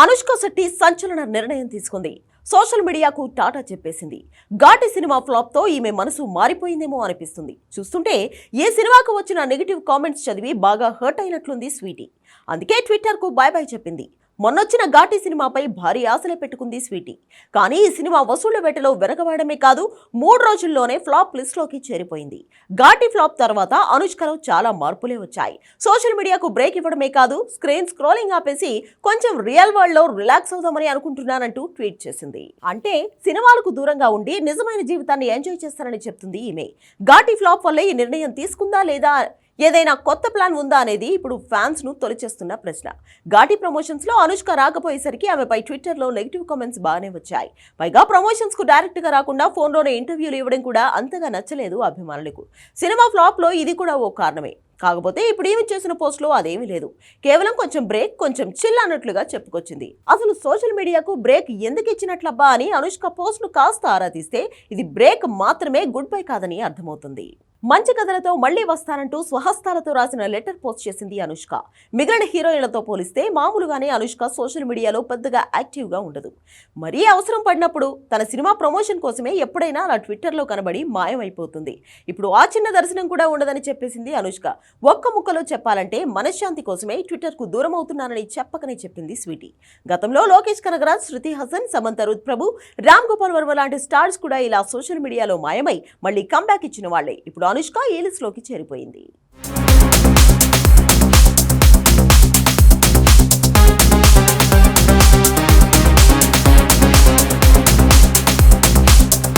అనుష్క శెట్టి సంచలన నిర్ణయం తీసుకుంది. సోషల్ మీడియాకు టాటా చెప్పేసింది. ఘాటి సినిమా ఫ్లాప్తో ఈమె మనసు మారిపోయిందేమో అనిపిస్తుంది. చూస్తుంటే ఏ సినిమాకు వచ్చిన నెగిటివ్ కామెంట్స్ చదివి బాగా హర్ట్ అయినట్లుంది స్వీటీ. అందుకే ట్విట్టర్కు బాయ్ బాయ్ చెప్పింది. మొన్నొచ్చిన ఘాటి సినిమాపై భారీ ఆశలే పెట్టుకుంది స్వీటీ. కానీ ఈ సినిమా వసూళ్ళ వేటలో వెనకబడమే కాదు మూడు రోజుల్లోనే ఫ్లాప్ లిస్ట్లోకి చేరిపోయింది. ఘాటి ఫ్లాప్ తర్వాత అనుష్కలో చాలా మార్పులే వచ్చాయి. సోషల్ మీడియాకు బ్రేక్ ఇవ్వడమే కాదు స్క్రీన్ స్క్రోలింగ్ ఆపేసి కొంచెం రియల్ వరల్డ్లో రిలాక్స్ అవుదామని అనుకుంటున్నానంటూ ట్వీట్ చేసింది. అంటే సినిమాలకు దూరంగా ఉండి నిజమైన జీవితాన్ని ఎంజాయ్ చేస్తానని చెప్తుంది ఈమె. ఘాటి ఫ్లాప్ వల్లే ఈ నిర్ణయం తీసుకుందా లేదా ఏదైనా కొత్త ప్లాన్ ఉందా అనేది ఇప్పుడు ఫ్యాన్స్ను తొలిచేస్తున్న ప్రశ్న. ఘాటి ప్రమోషన్స్లో అనుష్క రాకపోయేసరికి ఆమెపై ట్విట్టర్లో నెగిటివ్ కామెంట్స్ బాగానే వచ్చాయి. పైగా ప్రమోషన్స్కు డైరెక్ట్గా రాకుండా ఫోన్లోనే ఇంటర్వ్యూలు ఇవ్వడం కూడా అంతగా నచ్చలేదు అభిమానులకు. సినిమా ఫ్లాప్లో ఇది కూడా ఓ కారణమే. కాకపోతే ఇప్పుడు ఏమి చేసిన పోస్ట్లో అదేమీ లేదు. కేవలం కొంచెం బ్రేక్ కొంచెం చిల్ అన్నట్లుగా చెప్పుకొచ్చింది. అసలు సోషల్ మీడియాకు బ్రేక్ ఎందుకు ఇచ్చినట్లబ్బా అని అనుష్క పోస్ట్ను కాస్త ఆరా తీస్తే ఇది బ్రేక్ మాత్రమే గుడ్ బై కాదని అర్థమవుతుంది. మంచి కథలతో మళ్ళీ వస్తానంటూ స్వహస్తాలతో రాసిన లెటర్ పోస్ట్ చేసింది అనుష్క. మిగిలిన హీరోయిన్లతో పోలిస్తే మామూలుగానే అనుష్క సోషల్ మీడియాలో పెద్దగా యాక్టివ్గా ఉండదు. మరీ అవసరం పడినప్పుడు తన సినిమా ప్రమోషన్ కోసమే ఎప్పుడైనా అలా ట్విట్టర్లో కనబడి మాయమైపోతుంది. ఇప్పుడు ఆ చిన్న దర్శనం కూడా ఉండదని చెప్పేసింది అనుష్క. ఒక్క ముక్కలో చెప్పాలంటే మనశ్శాంతి కోసమే ట్విట్టర్కు దూరం అవుతున్నానని చెప్పకనే చెప్పింది స్వీటీ. గతంలో లోకేష్ కనగరాజ్ శృతి హసన్ సమంత రుత్ ప్రభు రామ్ గోపాల్ వర్మ లాంటి స్టార్స్ కూడా ఇలా సోషల్ మీడియాలో మాయమై మళ్ళీ కంబ్యాక్ ఇచ్చిన వాళ్ళే ఇప్పుడు అనుష్క ఏలిస్లోకి చేరిపోయింది.